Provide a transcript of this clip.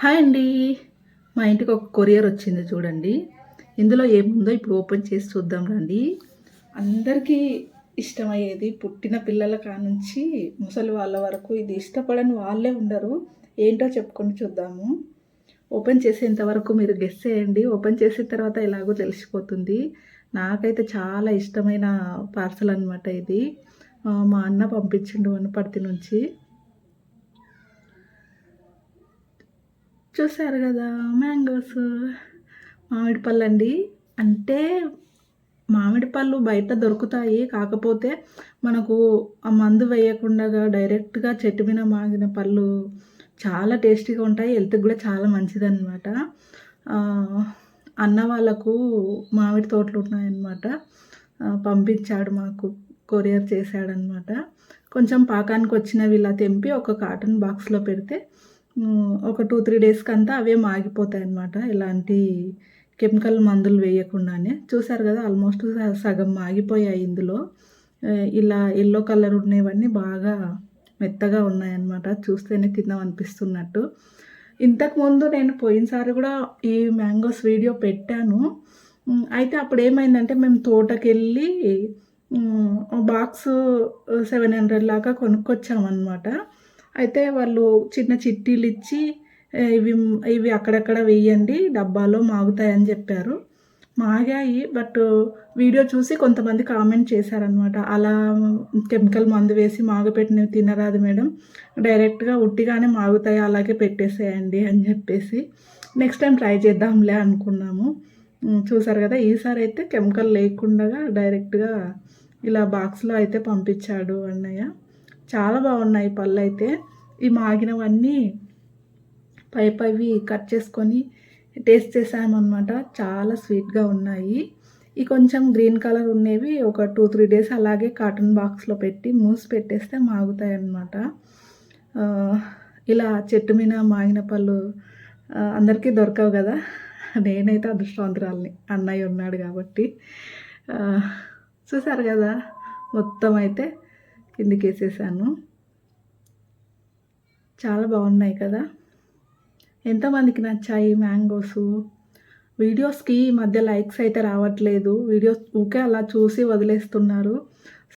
Hi అండి. మా ఇంటికి ఒక కొరియర్ వచ్చింది చూడండి. ఇందులో ఏముందో ఇప్పుడు ఓపెన్ చేసి చూద్దాం రండి. అందరికీ ఇష్టమయ్యేది పుట్టిన పిల్లల కానుంచి ముసలి వాళ్ళ వరకు. ఇది ఇష్టపడని వాళ్ళే ఉండరు. ఏంటో చెప్పుకొని చూద్దాము. ఓపెన్ చేసేంత వరకు మీరు గెస్ చేయండి. ఓపెన్ చేసిన తర్వాత ఎలాగో తెలిసిపోతుంది. నాకైతే చాలా ఇష్టమైన పార్సల్ అనమాట ఇది. మా అన్న పంపించిండు వనపర్తి నుంచి. చూసారు కదా మ్యాంగోస్ మామిడి పళ్ళు అండి అంటే మామిడి పళ్ళు బయట దొరుకుతాయి కాకపోతే మనకు ఆ మందు వేయకుండా డైరెక్ట్గా చెట్టు మీద మాగిన పళ్ళు చాలా టేస్టీగా ఉంటాయి హెల్త్కి కూడా చాలా మంచిదన్నమాట. అన్న వాళ్ళకు మామిడి తోటలు ఉన్నాయన్నమాట. పంపించాడు మాకు కొరియర్ చేశాడనమాట కొంచెం పాకానికి వచ్చినవి ఇలా తెంపి ఒక కాటన్ బాక్స్లో పెడితే ఒక టూ త్రీ డేస్కి అంతా అవే మాగిపోతాయి అన్నమాట ఎలాంటి కెమికల్ మందులు వేయకుండానే. చూసారు కదా ఆల్మోస్ట్ సగం మాగిపోయాయి ఇందులో. ఇలా ఎల్లో కలర్ ఉన్నవన్నీ బాగా మెత్తగా ఉన్నాయన్నమాట. చూస్తేనే తిందాం అనిపిస్తున్నట్టు. ఇంతకుముందు నేను పోయినసారి కూడా ఈ మ్యాంగోస్ వీడియో పెట్టాను. అయితే అప్పుడు ఏమైందంటే మేము తోటకెళ్ళి బాక్స్ సెవెన్ హండ్రెడ్ లాగా కొనుక్కొచ్చామన్నమాట. అయితే వాళ్ళు చిన్న చిట్టీలు ఇచ్చి ఇవి ఇవి అక్కడక్కడ వేయండి డబ్బాలో మాగుతాయని చెప్పారు. మాగాయి బట్ వీడియో చూసి కొంతమంది కామెంట్ చేశారనమాట అలా కెమికల్ మందు వేసి మాగపెట్టినవి తినరాదు మేడం. డైరెక్ట్గా ఉట్టిగానే మాగుతాయి అలాగే పెట్టేసేయండి అని చెప్పేసి నెక్స్ట్ టైం ట్రై చేద్దాంలే అనుకున్నాము. చూసారు కదా ఈసారి అయితే కెమికల్ లేకుండా డైరెక్ట్గా ఇలా బాక్స్లో అయితే పంపించాడు అన్నయ్య. చాలా బాగున్నాయి పళ్ళు అయితే ఈ మాగినవన్నీ పై పైవి కట్ చేసుకొని టేస్ట్ చేసామన్నమాట చాలా స్వీట్గా ఉన్నాయి. ఈ కొంచెం గ్రీన్ కలర్ ఉన్నవి ఒక టూ త్రీ డేస్ అలాగే కాటన్ బాక్స్లో పెట్టి మూసి పెట్టేస్తే మాగుతాయి అన్నమాట ఇలా చెట్టు మీద మాగిన పళ్ళు అందరికీ దొరకవు కదా. నేనైతే అదృష్టవంతురాలని. అన్నయ్య ఉన్నాడు కాబట్టి. చూసారు కదా? మొత్తం అయితే కిందికి వేసేసాను చాలా బాగున్నాయి కదా? ఎంతమందికి నచ్చాయి మ్యాంగోస్? వీడియోస్కి ఈ మధ్య లైక్స్ అయితే రావట్లేదు. వీడియోస్ ఊకే అలా చూసి వదిలేస్తున్నారు.